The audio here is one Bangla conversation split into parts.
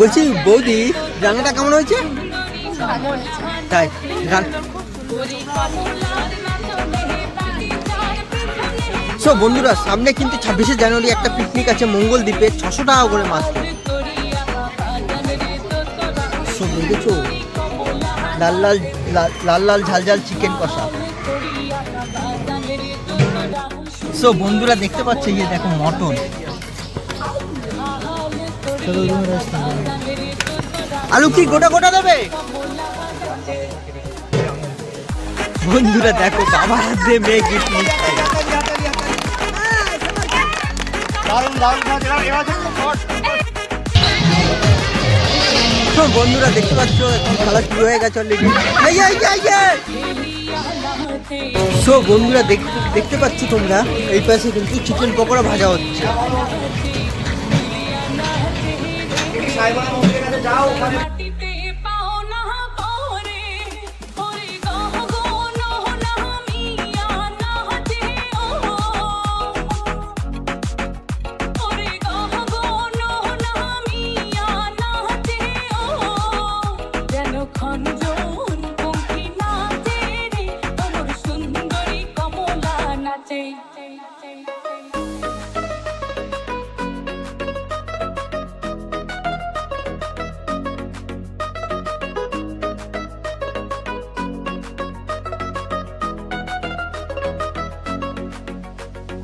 বলছি, বৌদি, রান্নাটা কেমন হয়েছে? তাই সো বন্ধুরা, সামনে কিন্তু ছাব্বিশে জানুয়ারি একটা পিকনিক আছে মঙ্গল দ্বীপে ছশো টাকা করে সো দেখেছ? লাল লাল, লাল- লাল ঝাল ঝাল চিকেন কষা। সো বন্ধুরা, দেখতে পাচ্ছে ইয়ে দেখো মটন। আলু কি গোটা গোটা দেবে? বন্ধুরা দেখো, বাবা হাত মেয়ে গিফট নিচ্ছে। বন্ধুরা দেখতে পাচ্ছ, এখন খেলা শুরু হয়ে গেছে অলরেডি সো বন্ধুরা দেখতে দেখতে পাচ্ছ তোমরা, এই পাশে কিন্তু চিকেন পকোড়া ভাজা হচ্ছে। মাটিতে পাও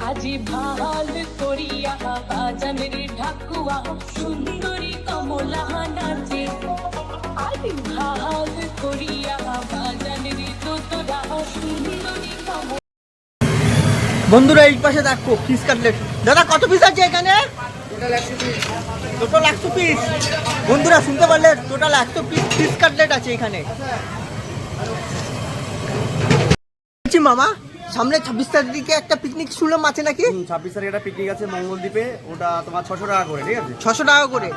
আজি ভালো করিয়া বাজানের ঢাকুয়া সুন্দরী কমলা নাচে। আজি ভালো করিয়া সুন্দরী কমলা। বন্ধুরা এই পাশে দেখো ফিস কাটলেট দাদা কত পিস আছে এখানে? টোটাল একশো পিস বন্ধুরা শুনতে পারলে টোটাল একশো পিস ফিস কাটলেট আছে এখানে। মামা সামনে ছাব্বিশ তারিখে একটা পিকনিক শুনলাম আছে নাকি? ছাব্বিশ তারিখে একটা পিকনিক আছে মঙ্গলদ্বীপে ওটা তোমার ছশো টাকা করে ঠিক আছে? ছশো টাকা করে।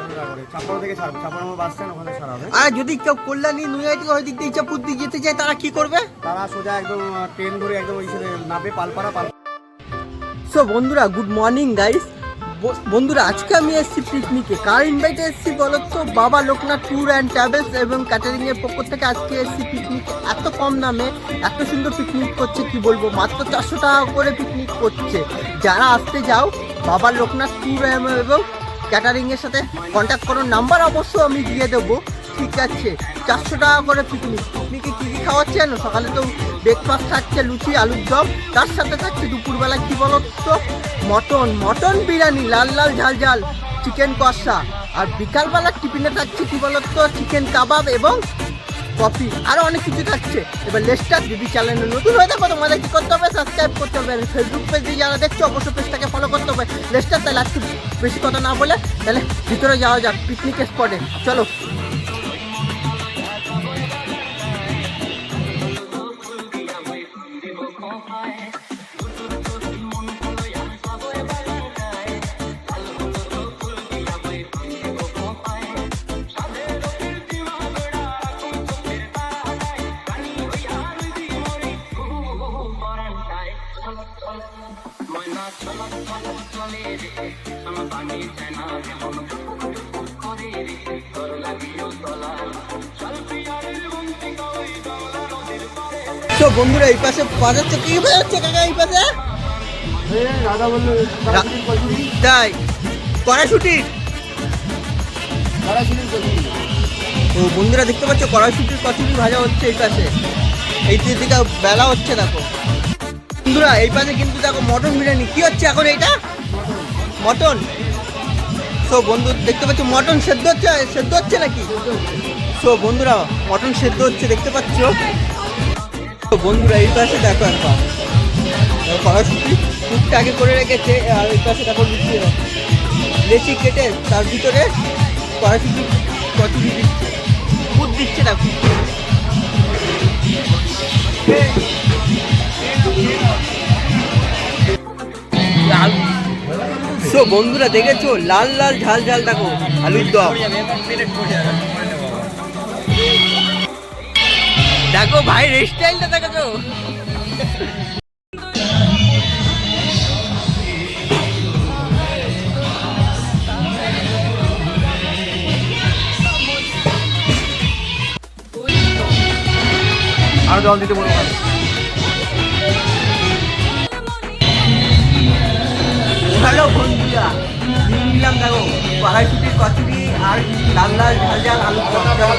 ছাপ্পান্ন থেকে ছাড়বে বাস স্ট্যান্ড ওখানে ছাড়া হবে আর যদি কেউ কল্যাণী নুয়াইটি ওই দিক দিয়ে ইচ্ছাপুর দিকে যেতে চায় তারা কি করবে? তারা সোজা একদম ট্রেন ধরে একদম ওই নাপে পালপাড়া পাল সো বন্ধুরা গুড মর্নিং গাইস বন্ধুরা, আজকে আমি এসেছি পিকনিকে। কার ইনভাইটে এসেছি বলো তো? Baba Loknath tour and travels এবং ক্যাটারিং এর পক্ষ থেকে আজকে এসেছি পিকনিকে এত কম দামে, এত সুন্দর পিকনিক করছে, কি বলব? মাত্র চারশো টাকা করে পিকনিক করছে। যারা আসতে যাও, বাবা লোকনাথ ট্যুর এবং ক্যাটারিং এর সাথে কন্ট্যাক্ট করার নাম্বার অবশ্য আমি দিয়ে দেবো। ঠিক আছে চারশো টাকা করে পিকনিক পিকনিকে কী কী খাওয়াচ্ছে জানো? সকালে তো ব্রেকফাস্ট থাকছে, লুচি, আলুর দম। তার সাথে থাকছে দুপুরবেলা কী বলো তো মটন। মটন বিরিয়ানি, লাল লাল, ঝাল ঝাল চিকেন কষা। আর বিকালবেলার টিফিনে থাকছে কী বলো তো চিকেন কাবাব এবং কফি আরও অনেক কিছু থাকছে। এবার লেস্টার দিদি চ্যানেলে নতুন হয়ে থাকো তোমাদের কী করতে হবে? সাবস্ক্রাইব করতে হবে। ফেসবুক পেজে যারা দেখছ, অবশ্যই পেজটাকে ফলো করতে হবে। লেস্টার তাহলে আজকে বেশি কথা না বলে, তাহলে ভিতরে যাওয়া যাক পিকনিক স্পটে চলো। তো বন্ধুরা, এই পাশে বাজাচ্ছে কি? বাজাচ্ছে কাকা, এই পাশে? তাই, কড়াইশুটি। ও, বন্ধুরা, দেখতে পাচ্ছ, কড়াইশুটির কচুরি ভাজা হচ্ছে এই পাশে। এই দিকে বেলা হচ্ছে, দেখো। বন্ধুরা, এই পাশে কিন্তু দেখো মটন বিরিয়ানি। কি হচ্ছে এখন এইটা? মটন? তো বন্ধু, দেখতে পাচ্ছ, মটন সেদ্ধ হচ্ছে সেদ্ধ হচ্ছে নাকি? সো, বন্ধুরা, মটন সেদ্ধ হচ্ছে, দেখতে পাচ্ছ? তো বন্ধুরা, এই পাশে দেখো একবার দেখো কড়াইশুটি কুকটা আগে করে রেখেছে, আর এই পাশে দেখো লুচি লেচি কেটে তার ভিতরে কড়াইশুটি কচুরি দিচ্ছে। কুদ দিচ্ছে না। সো বন্ধুরা, দেখেছ? লাল লাল, ঝাল ঝাল, দেখো, আলুর দম। দেখো ভাই স্টাইলটা দেখো তো আরও জল দিতে বলো হ্যালো বন্ধুরা নিলাম দেখো কড়াইশুটি কচুরি আর লাল লাল ঝাল ঝাল আলু পোড়া দেওয়া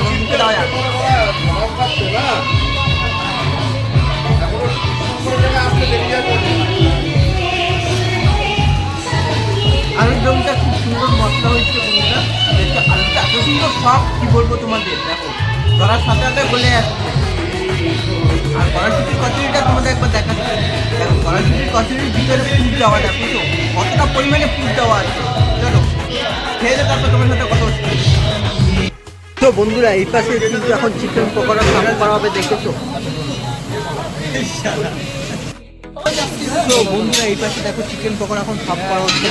আলুর দমটা খুব সুন্দর মশলা হয়েছে বন্ধুরা। দেখো, আলুটা এত সুন্দর, সব কি বলব তোমাদের? দেখো ধরার সাথে সাথে বলে যাচ্ছে আর কড়াইশুটির কচুরিটা তোমাদের একবার দেখাচ্ছি। দেখো, কড়াইশুটির কচুরির ভিতরে পুর দেওয়া বুঝছ? কতটা পরিমাণে পুর দেওয়া আছে। চলো, খেয়ে তারপর তোমার সাথে কথা হচ্ছে তো বন্ধুরা, এই পাশে কিন্তু এখন চিকেন পকোড়া সার্ভ করা হবে, দেখেছ? তো বন্ধুরা, এই পাশে দেখো চিকেন পকোড়া এখন সাফ করা হচ্ছে।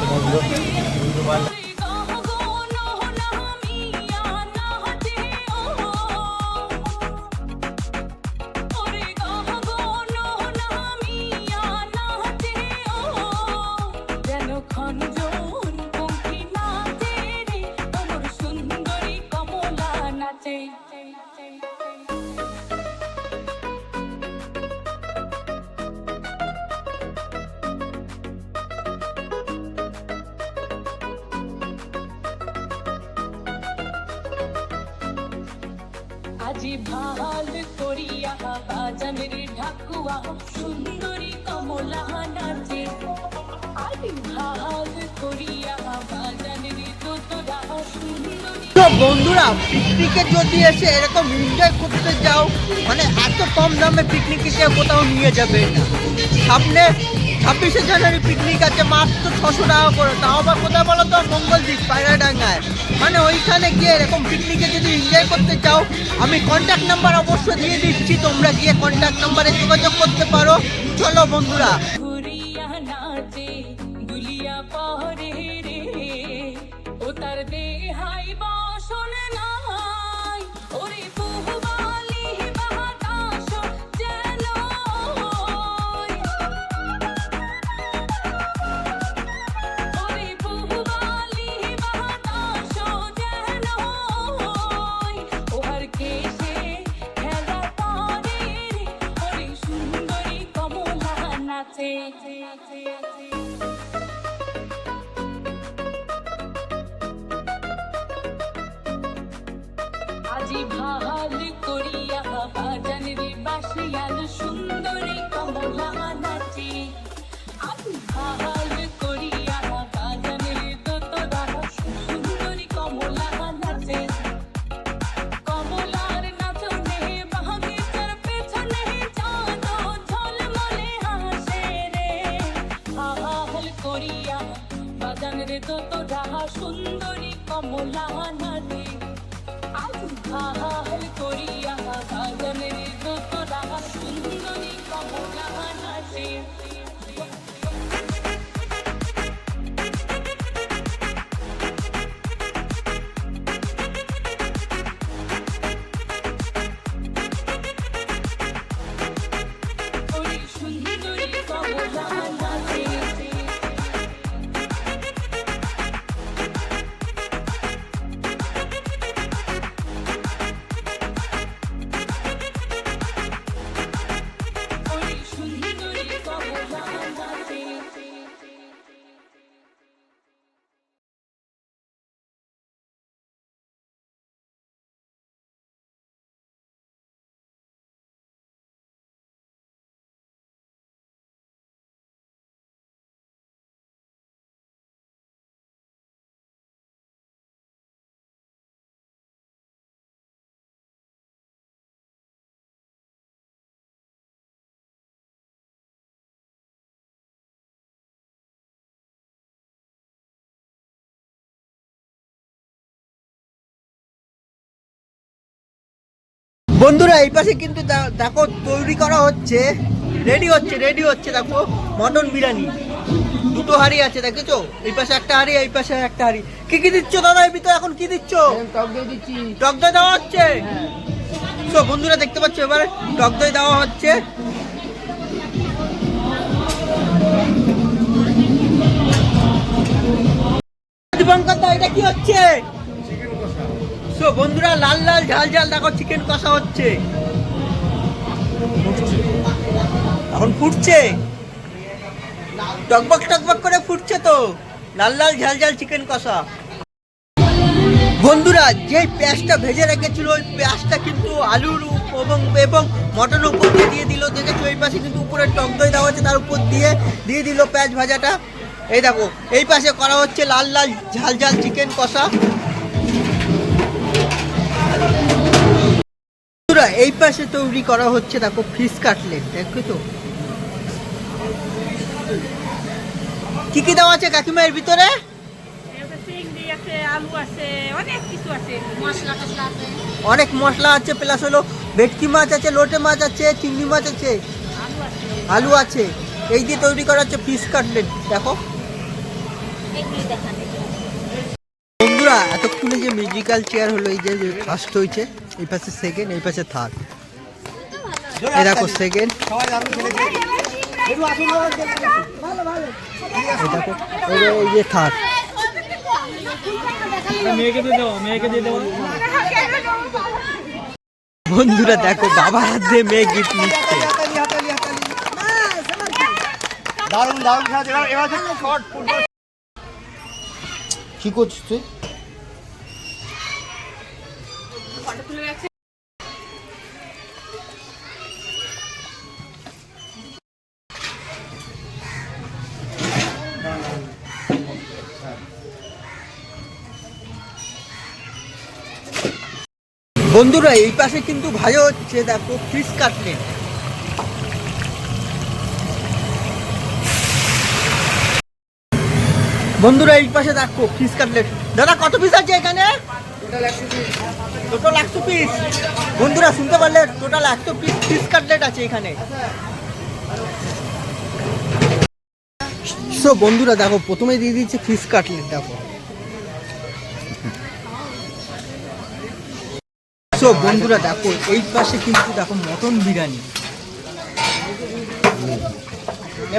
সুন্দরী আজি ভালো করিয়া বাজানের ঢাকুয়া, সুন্দরী কমলা নাচে। আজি ভালো করিয়া বাজানের তোতরা সুন্দরী তো বন্ধুরা পিকনিকে যদি এসে এরকম এনজয় করতে যাও মানে এত কম দামে পিকনিকে কেউ কোথাও নিয়ে যাবে সামনে ছাব্বিশে জানুয়ারি পিকনিক আছে, মাত্র ছশো টাকা করে। তাও আবার কোথায় বলো তো? মঙ্গলদ্বীপ, পায়রাডাঙ্গায়। মানে ওইখানে গিয়ে এরকম পিকনিকে যদি এনজয় করতে চাও, আমি কন্ট্যাক্ট নাম্বার অবশ্যই দিয়ে দিচ্ছি। তোমরা গিয়ে কন্ট্যাক্ট নাম্বারে যোগাযোগ করতে পারো। চলো বন্ধুরা। আজি ভালো সুন্দরী কমলা নাচে আজ বন্ধুরা এই পাশে কিন্তু দেখো তৈরি করা হচ্ছে। রেডি হচ্ছে রেডি হচ্ছে দেখো। মটন বিরিয়ানি। দুটো হাড়ি আছে দেখেছ? এই পাশে একটা হাড়ি এই পাশে একটা হাড়ি। কি কি দিচ্ছ দাদা এই ভিতরে এখন কি দিচ্ছ? টক দই দিচ্ছি। টক দই দেওয়া হচ্ছে? তো বন্ধুরা দেখতে পাচ্ছ এবারে টক দই দেওয়া হচ্ছে। দীপঙ্কর দা এটা কি হচ্ছে? বন্ধুরা, লাল লাল, ঝাল ঝাল, দেখো চিকেন কষা হচ্ছে। এখন ফুটছে। টকবক টকবক করে ফুটছে তো। লাল লাল, ঝাল ঝাল চিকেন কষা। বন্ধুরা, যে পেঁয়াজটা ভেজে রেখেছিল, ওই পেঁয়াজটা কিন্তু আলুর এবং এবং মটন উপর দিয়ে দিয়ে দিল, দেখেছ? এই পাশে কিন্তু উপরে টক দই দেওয়া হচ্ছে, তার উপর দিয়ে দিয়ে দিল পেঁয়াজ ভাজাটা। এই দেখো, এই পাশে করা হচ্ছে লাল লাল, ঝাল ঝাল চিকেন কষা। এই পাশে তৈরি করা হচ্ছে, দেখো, ফিশ কাটলেট, দেখো তো। কি কি দেওয়া আছে কাকিমা এর ভিতরে? অনেক মশলা আছে, প্লাস হলো ভেটকি মাছ আছে, লোটে মাছ আছে, চিংড়ি মাছ আছে, আলু আছে। এই দিয়ে তৈরি করা হচ্ছে ফিশ কাটলেট, দেখো। বন্ধুরা এতক্ষণে যে মিউজিক্যাল চেয়ার হলো এই যে ফার্স্ট হয়েছে এই পাশে সেকেন্ড এই পাশে থার্ড এই দেখো সেকেন্ড এই দেখো এই যে- থার্ড বন্ধুরা দেখো বাবা হাত দিয়ে মেয়ে গিফট নিচ্ছে। দারুণ দারুণ খেলা এবার এবার শর্ট ফুটবল কি করছিস তুই? বন্ধুরা, এই পাশে কিন্তু ভাজা হচ্ছে, দেখো ফিশ কাটলেট বন্ধুরা, এই পাশে দেখো ফিশ কাটলেট দাদা, কত পিস আছে এখানে? টোটাল একশো পিস বন্ধুরা, শুনতে পারলে টোটাল একশো পিস ফিশ কাটলেট আছে এখানে। সো বন্ধুরা, দেখো প্রথমে দিয়ে দিচ্ছে ফিশ কাটলেট, দেখো। সো বন্ধুরা দেখো এই পাশে কিন্তু দেখো মটন বিরিয়ানি।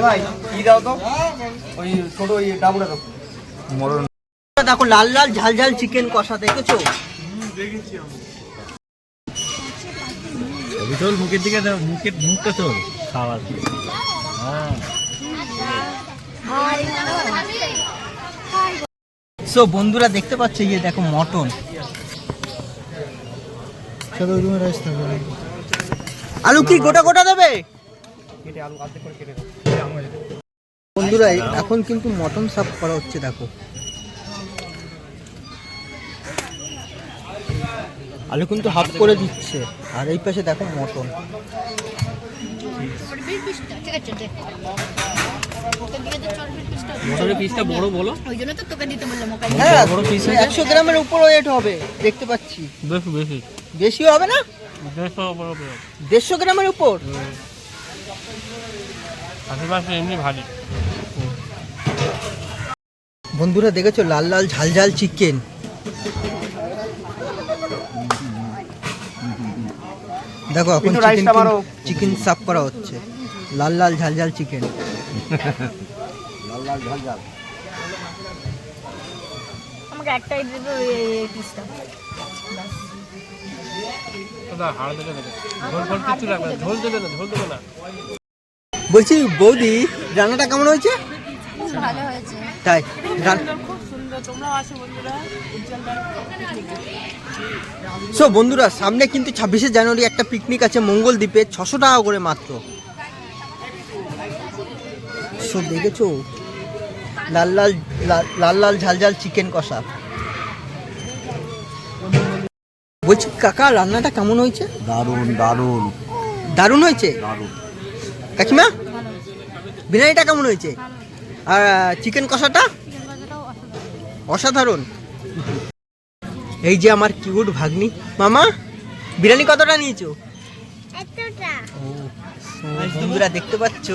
ভাই কি দাও তো? ওই ছোট ওই ডাবুটা দাও। দেখো লাল লাল ঝাল ঝাল চিকেন কষা দেখেছ? ছবি তোল মুখের দিকে দাও মুখের মুখটা তোল খাওয়ার। হ্যাঁ সো বন্ধুরা দেখতে পাচ্ছ ইয়ে দেখো মটন। আলু কি গোটা গোটা দেবে? কেটে আলু আর্ধেক করে কেটে দাও। বন্ধুরা এখন কিন্তু মটন সাফ করা হচ্ছে দেখো। আলু কিন্তু হাফ করে দিচ্ছে। আর এই পাশে দেখো মটন। চর্বির পিসটা ঠিক আছে দে তোকে দিয়ে দে চর্বির পিসটা মোটামুটি পিসটা বড় বলো। ওই জন্য তো তোকে দিতে বললাম ওকে হ্যাঁ বড় piece হয়েছে? একশো গ্রামের উপর ওয়েট হবে দেখতে পাচ্ছি। বেশি বেশি। বেশি হবে না? দেড়শো বড় বড় দেড়শো গ্রামের উপর? আশেপাশে এমনি ভারী। বন্ধুরা দেখেছ? লাল লাল ঝাল ঝাল চিকেন দেখো এখন চিকেন সাফ করা হচ্ছে। লাল লাল ঝাল ঝাল চিকেন আমাকে একটাই দিবে পিসটা বলছি বৌদি রান্নাটা কেমন হয়েছে? ভালো হয়েছে। তাই খুব সুন্দর। তোমরাও আসো বন্ধুরা সো বন্ধুরা সামনে কিন্তু ছাব্বিশে জানুয়ারি একটা পিকনিক আছে মঙ্গল দ্বীপে ছশো টাকা করে মাত্র। সো দেখেছ? লাল লাল লাল- লাল ঝাল ঝাল চিকেন কষা। বলছি কাকা রান্নাটা কেমন হয়েছে? দারুণ দারুণ। দারুণ হয়েছে? কাকিমা বিরিয়ানিটা কেমন হয়েছে? আর চিকেন কষাটা? অসাধারণ। এই যে আমার কিউট ভাগ্নি। মামা বিরিয়ানি কতটা নিয়েছো? ও, বন্ধুরা দেখতে পাচ্ছ?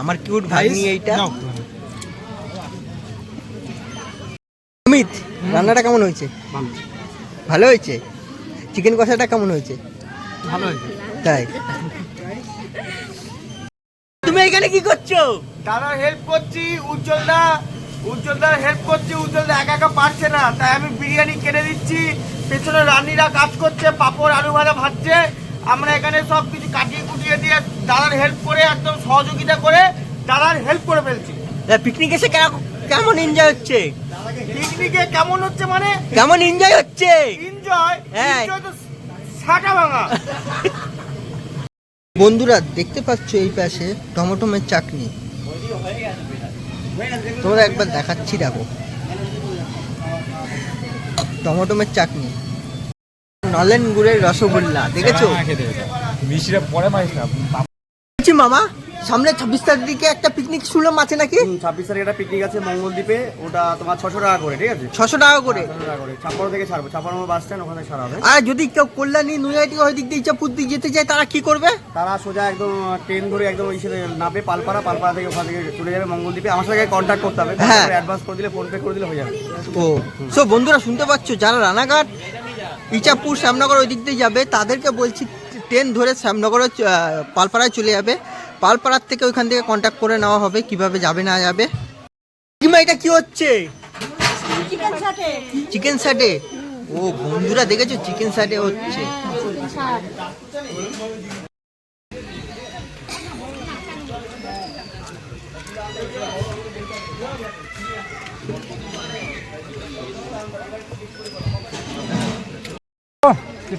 আমার কিউট ভাগ্নি এইটা। অমিত রান্নাটা কেমন হয়েছে? ভালো। হয়েছে? চিকেন কষাটা কেমন হয়েছে? ভালো হয়েছে। তাই। তুমি এখানে কি করছ? দাদা হেল্প করছি উজ্জ্বলদা। উজ্জ্বলদার হেল্প করছি উজ্জ্বলদা একা একা পারছে না। তাই আমি বিরিয়ানি কিনে দিচ্ছি। পেছনে রান্নিরা কাজ করছে পাপড় আলু ভাজা ভাজছে। আমরা এখানে সব কিছু কাটিয়ে কুটিয়ে দিয়ে দাদার হেল্প করে একদম সহযোগিতা করে দাদার হেল্প করে ফেলছি। পিকনিক এসে কেমন- এনজয় হচ্ছে? পিকনিকে কেমন হচ্ছে মানে? কেমন এনজয় হচ্ছে? এনজয় হ্যাঁ। এনজয় তো সাটা ভাঙা। বন্ধুরা দেখতে পাচ্ছ এই পাশে টমেটোমের চাটনি। তোমরা একবার দেখাচ্ছি দেখো। টমেটোমের চাটনি। নলেন গুড়ের রসগোল্লা দেখেছ? মিষ্টিটা পরে মাইস না। বলছি মামা সামনে ছাব্বিশ তারিখে একটা পিকনিক শুনলাম আছে নাকি? ছাব্বিশ তারিখে একটা পিকনিক আছে মঙ্গলদ্বীপে ওটা তোমার ছশো টাকা করে ঠিক আছে? ছশো টাকা করে। করে। ছাপ্পান্ন থেকে ছাড়বো ছাপ্পান্ন বাস স্ট্যান্ড ওখানে ছাড়া হবে। আর যদি কেউ কল্যাণী নৈহাটি ওই দিক দিয়ে ইচ্ছাপুর দিক যেতে চায় তারা কি করবে? তারা সোজা একদম ট্রেন ধরে একদম ওই সাথে নামবে পালপাড়া। পালপাড়া থেকে ওখান থেকে চলে যাবে মঙ্গলদ্বীপে। আমার সাথে কন্ট্যাক্ট করতে হবে। হ্যাঁ। অ্যাডভান্স করে দিলে ফোন পে করে দিলে হয়ে যাবে। ও সো বন্ধুরা শুনতে পাচ্ছ যারা রানাঘাট ইচাপুর শ্যামনগর ওই দিক দিয়ে যাবে তাদেরকে বলছি ট্রেন ধরে শ্যামনগরে পালপাড়ায় চলে যাবে। পালপাড়ার থেকে ওইখান থেকে কন্ট্যাক্ট করে নেওয়া হবে কীভাবে যাবে না যাবে। কিমা এটা কি হচ্ছে? চিকেন স্যাটে ও বন্ধুরা দেখেছ? চিকেন স্যাটে হচ্ছে।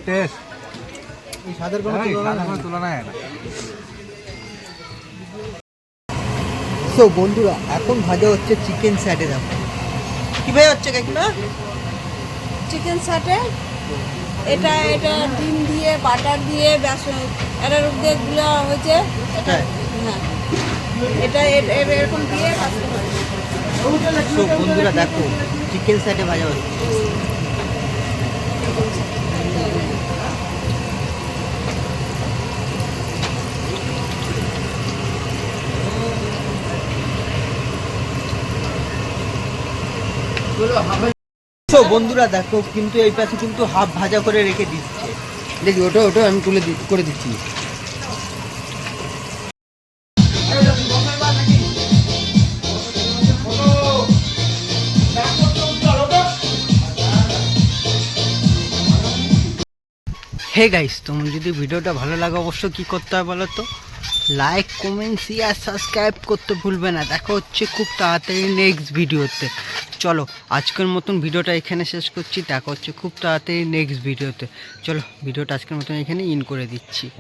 টেস্ট স্বাদের কোনো তুলনা হয় না সো বন্ধুরা এখন ভাজা হচ্ছে চিকেন স্যাটে দেখো। কি ভাই হচ্ছে কাকিমা চিকেন সাটে এটা এটা ডিম দিয়ে বাটার দিয়ে বেসন এটার মধ্যে গুলা হয়েছে। হ্যাঁ। এটা এরকম দিয়ে ভাজতে সো বন্ধুরা দেখো চিকেন স্যাটে ভাজা হচ্ছে। বন্ধুরা দেখো কিন্তু এই পাশে কিন্তু হাফ ভাজা করে রেখে দিচ্ছে। দেখি ওটা ওটা আমি তুলে করে দিচ্ছি। হে গাইস তোমার যদি ভিডিওটা ভালো লাগে অবশ্য কি করতে হবে বলো তো? লাইক কমেন্ট শেয়ার সাবস্ক্রাইব করতে ভুলবে না। দেখা হচ্ছে খুব তাড়াতাড়ি নেক্সট ভিডিওতে চলো, আজকের মতন ভিডিওটা এখানে শেষ করছি। দেখা হচ্ছে খুব তাড়াতাড়ি নেক্সট ভিডিওতে চলো, ভিডিওটা আজকের মতন এখানে ইন করে দিচ্ছি।